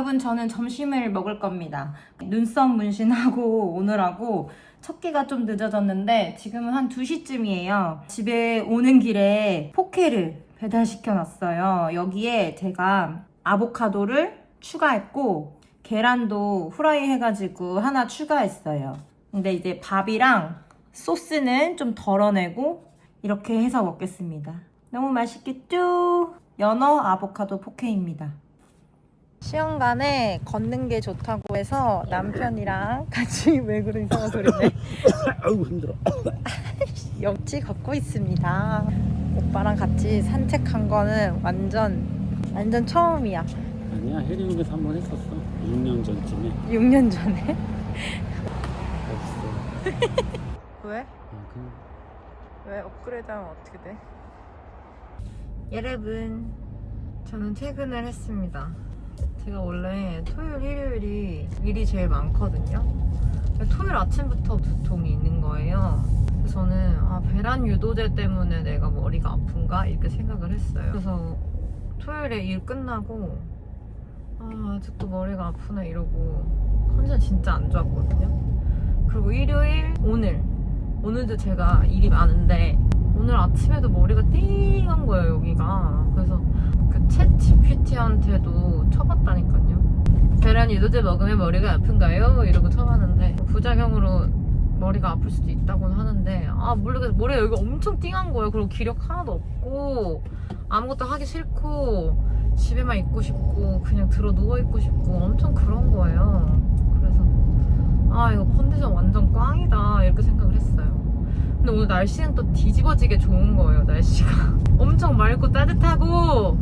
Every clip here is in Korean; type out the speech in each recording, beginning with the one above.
여러분 저는 점심을 먹을 겁니다. 눈썹 문신하고 오느라고 첫 끼가 좀 늦어졌는데 지금은 한 2시쯤이에요. 집에 오는 길에 포케를 배달시켜 놨어요. 여기에 제가 아보카도를 추가했고 계란도 후라이 해가지고 하나 추가했어요. 근데 이제 밥이랑 소스는 좀 덜어내고 이렇게 해서 먹겠습니다. 너무 맛있겠죠? 연어 아보카도 포케입니다. 시험간에 걷는 게 좋다고 해서 남편이랑 같이 왜 그런 이상한 소리네 아이고 힘들어. 옆지 걷고 있습니다 오빠랑 같이 산책한 거는 완전 완전 처음이야 아니야 해리운에서 한 번 했었어. 6년 전쯤에 6년 전에 없어. 왜? 아, 왜 업그레이드하면 어떻게 돼? 여러분 저는 퇴근을 했습니다 제가 원래 토요일 일요일이 일이 제일 많거든요. 토요일 아침부터 두통이 있는 거예요. 그래서 저는 아 배란 유도제 때문에 내가 머리가 아픈가? 이렇게 생각을 했어요. 그래서 토요일에 일 끝나고 아 아직도 머리가 아프네 이러고 컨디션 진짜 안 좋았거든요. 그리고 일요일 오늘. 오늘도 제가 일이 많은데 오늘 아침에도 머리가 띵한 거예요 여기가. 그래서 그챗 GPT한테도 쳐봤다니까요. 계란 유도제 먹으면 머리가 아픈가요? 이러고 쳐봤는데 부작용으로 머리가 아플 수도 있다고는 하는데 아 모르겠어. 머리가 여기 엄청 띵한 거예요. 그리고 기력 하나도 없고 아무것도 하기 싫고 집에만 있고 싶고 그냥 들어 누워 있고 싶고 엄청 그런 거예요. 그래서 아 이거 컨디션 완전 꽝이다. 이렇게 생각을 했어요 근데 오늘 날씨는 또 뒤집어지게 좋은 거예요 날씨가. 엄청 맑고 따뜻하고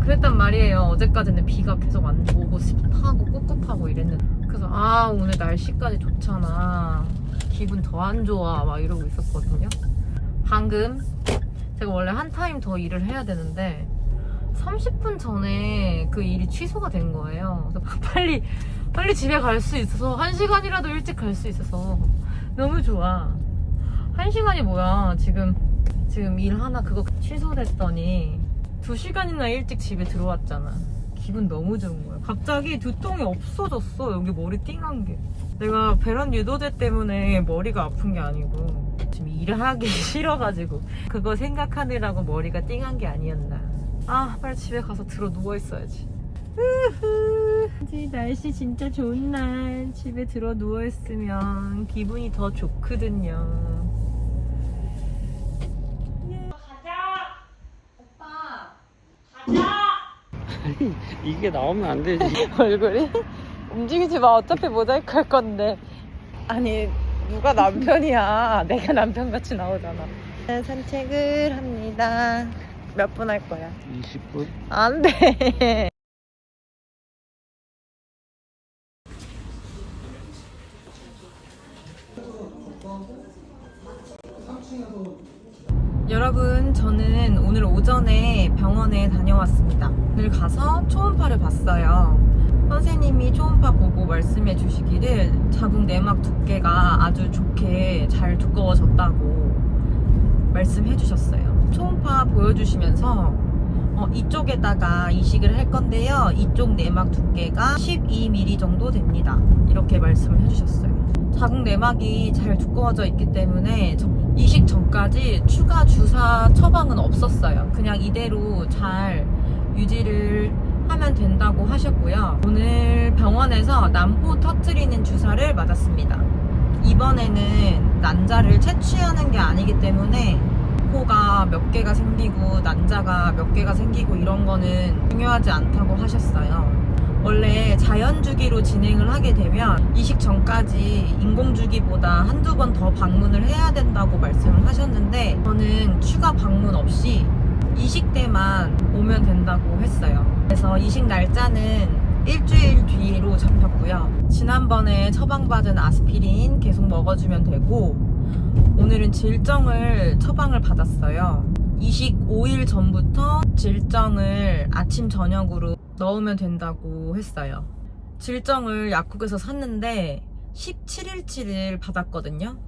그랬단 말이에요. 어제까지는 비가 계속 안 오고 습하고 꿉꿉하고 이랬는데. 그래서 아 오늘 날씨까지 좋잖아. 기분 더 안 좋아. 막 이러고 있었거든요. 방금 제가 원래 한 타임 더 일을 해야 되는데 30분 전에 그 일이 취소가 된 거예요. 그래서 빨리 빨리 집에 갈 수 있어서 한 시간이라도 일찍 갈 수 있어서 너무 좋아. 한 시간이 뭐야? 지금 지금 일 하나 그거 취소됐더니 두 시간이나 일찍 집에 들어왔잖아. 기분 너무 좋은 거야. 갑자기 두통이 없어졌어. 여기 머리 띵한 게. 내가 배란 유도제 때문에 머리가 아픈 게 아니고 지금 일을 하기 싫어가지고 그거 생각하느라고 머리가 띵한 게 아니었나. 아 빨리 집에 가서 들어 누워 있어야지. 날씨 진짜 좋은 날 집에 들어 누워 있으면 기분이 더 좋거든요. 가자. 오빠. 가자. 이게 나오면 안 되지. 얼굴이 움직이지 마. 어차피 모자이크 할 건데. 아니 누가 남편이야? 내가 남편 같이 나오잖아. 네, 산책을 합니다. 몇 분 할 거야? 20분? 안 돼. 여러분, 저는 오늘 오전에 병원에 다녀왔습니다. 오늘 가서 초음파를 봤어요. 선생님이 초음파 보고 말씀해 주시기를 자궁 내막 두께가 아주 좋게 잘 두꺼워졌다고 말씀해 주셨어요. 초음파 보여주시면서 어, 이쪽에다가 이식을 할 건데요. 이쪽 내막 두께가 12mm 정도 됩니다. 이렇게 말씀을 해주셨어요. 자궁 내막이 잘 두꺼워져 있기 때문에 저- 이식 전까지 추가 주사 처방은 없었어요. 그냥 이대로 잘 유지를 하면 된다고 하셨고요. 오늘 병원에서 난포 터트리는 주사를 맞았습니다. 이번에는 난자를 채취하는 게 아니기 때문에 포가 몇 개가 생기고 난자가 몇 개가 생기고 이런 거는 중요하지 않다고 하셨어요. 원래 자연 주기로 진행을 하게 되면 이식 전까지 인공 주기보다 한두 번 더 방문을 해야 된다고 말씀을 하셨는데 저는 추가 방문 없이 이식 때만 오면 된다고 했어요. 그래서 이식 날짜는 일주일 뒤로 잡혔고요. 지난번에 처방받은 아스피린 계속 먹어주면 되고 오늘은 질정을 처방을 받았어요. 이식 5일 전부터 질정을 아침 저녁으로 넣으면 된다고 했어요. 질정을 약국에서 샀는데 17일치를 받았거든요.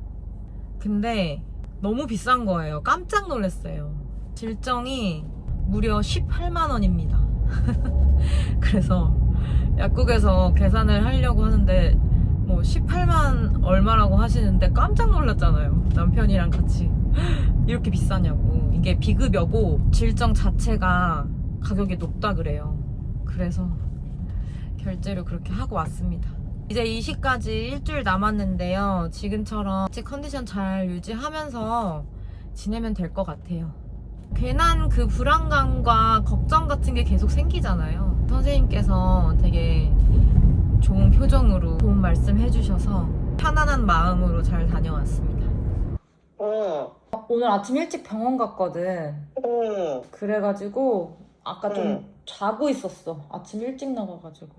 근데 너무 비싼 거예요. 깜짝 놀랐어요. 질정이 무려 18만 원입니다. 그래서 약국에서 계산을 하려고 하는데 뭐 18만 얼마라고 하시는데 깜짝 놀랐잖아요. 남편이랑 같이 이렇게 비싸냐고. 이게 비급여고 질정 자체가 가격이 높다 그래요. 그래서 결제를 그렇게 하고 왔습니다. 이제 이시까지 일주일 남았는데요. 지금처럼 컨디션 잘 유지하면서 지내면 될 것 같아요. 괜한 그 불안감과 걱정 같은 게 계속 생기잖아요. 선생님께서 되게 좋은 표정으로 좋은 말씀 해주셔서 편안한 마음으로 잘 다녀왔습니다. 어, 오늘 아침 일찍 병원 갔거든. 어, 그래가지고 아까 좀 응. 자고 있었어. 아침 일찍 나가가지고.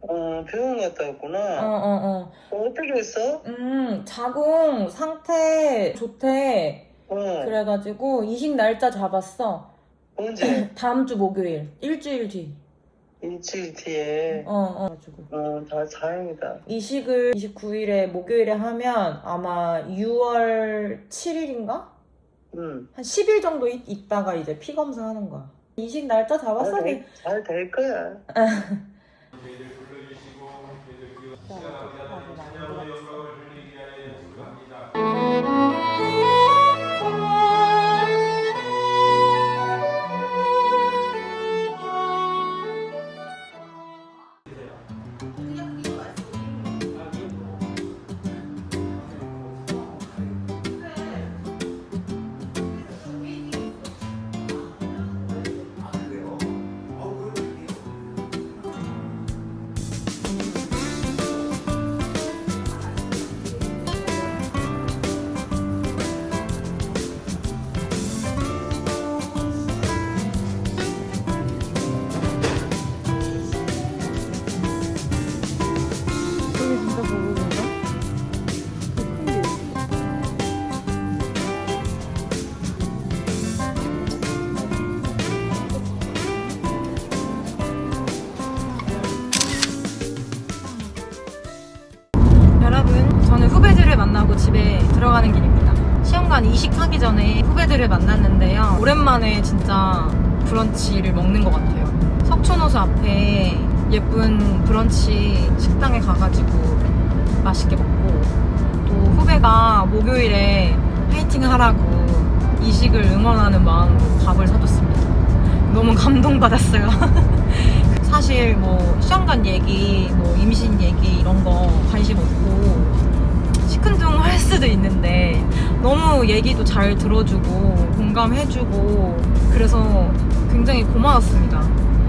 어, 병원 갔다 왔구나. 어 어 어. 어, 어떻게 했어? 음 자궁 상태 좋대. 어, 그래가지고 이식 날짜 잡았어. 언제? 다음 주 목요일. 일주일 뒤. 일주일 뒤에. 어 어. 가지고. 어, 다 다행이다. 이식을 29일에 목요일에 하면 아마 6월 7일인가? 응. 한 10일 정도 있, 있다가 이제 피 검사하는 거야. 이식 날짜 잡았어. 네. 잘될 거야. 하기 전에 후배들을 만났는데요. 오랜만에 진짜 브런치를 먹는 것 같아요. 석촌호수 앞에 예쁜 브런치 식당에 가가지고 맛있게 먹고 또 후배가 목요일에 파이팅 하라고 이식을 응원하는 마음으로 밥을 사줬습니다. 너무 감동받았어요. 사실 뭐 시험관 얘기, 뭐 임신 얘기 이런 거 관심 없고 시큰둥할 수도 있는데 너무 얘기도 잘 들어주고 공감해주고 그래서 굉장히 고마웠습니다.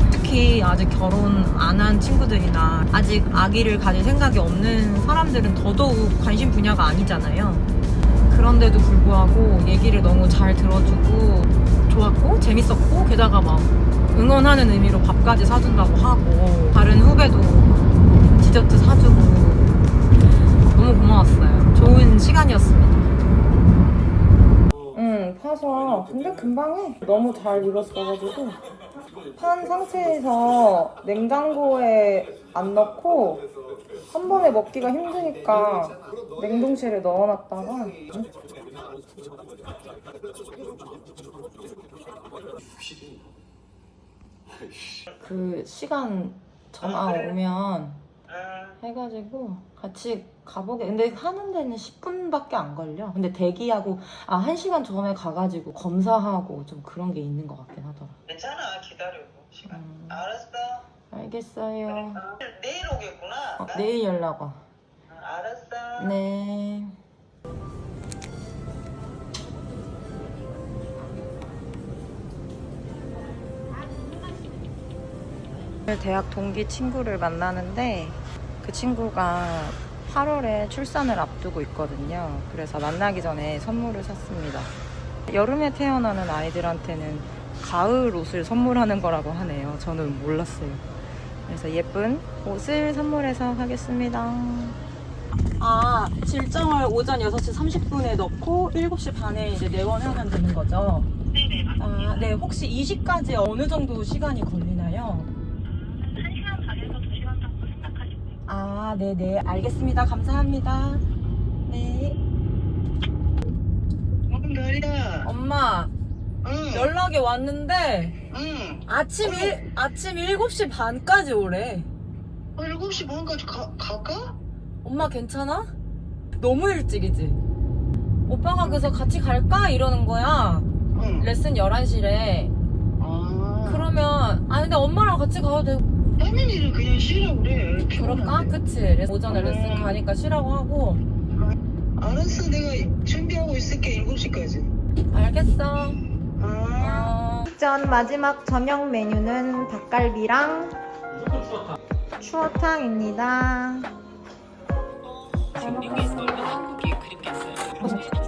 특히 아직 결혼 안 한 친구들이나 아직 아기를 가질 생각이 없는 사람들은 더더욱 관심 분야가 아니잖아요. 그런데도 불구하고 얘기를 너무 잘 들어주고 좋았고 재밌었고 게다가 막 응원하는 의미로 밥까지 사준다고 하고 다른 후배도 디저트 사주고 너무 고마웠어요. 좋은 시간이었습니다. 응, 파서 근데 금방 해. 너무 잘 익었어가지고 판 상태에서 냉장고에 안 넣고 한 번에 먹기가 힘드니까 냉동실에 넣어놨다가 그 시간 전화 오면 아, 해가지고 같이 가보게. 근데 하는 데는 10분밖에 안 걸려. 근데 대기하고 아 1시간 전에 가가지고 검사하고 좀 그런 게 있는 것 같긴 하더라. 괜찮아. 기다리고. 시간. 음, 알았어. 알겠어요. 내일 오겠구나. 어, 내일 연락 와. 응, 알았어. 네. 대학 동기 친구를 만나는데 그 친구가 8월에 출산을 앞두고 있거든요. 그래서 만나기 전에 선물을 샀습니다. 여름에 태어나는 아이들한테는 가을 옷을 선물하는 거라고 하네요. 저는 몰랐어요. 그래서 예쁜 옷을 선물해서 가겠습니다. 아, 질정을 오전 6시 30분에 넣고 7시 반에 이제 내원하면 되는 거죠? 네네, 맞습니다. 아, 네. 혹시 이시까지 어느 정도 시간이 걸리나요? 1시간 반에서 2시간 정도 생각하시고 아, 네네. 알겠습니다. 감사합니다. 네. 어, 나리야. 엄마, 어, 응. 연락이 왔는데 응. 아침 일 아침 7시 반까지 오래. 어, 7시 반까지 가, 갈까? 엄마 괜찮아? 너무 일찍이지. 오빠가 그래서 같이 갈까 이러는 거야. 응. 레슨 11시래. 아. 그러면 아 근데 엄마랑 같이 가도 되고 하는 일을 그냥 쉬라고 그래. 그럴까? 그치. 오전에 레슨 아, 네. 가니까 쉬라고 하고. 알았어, 내가 준비하고 있을게, 7시까지. 알겠어. 아. 어. 전 마지막 저녁 메뉴는 닭갈비랑 추어탕입니다. 한국이 그립겠어요.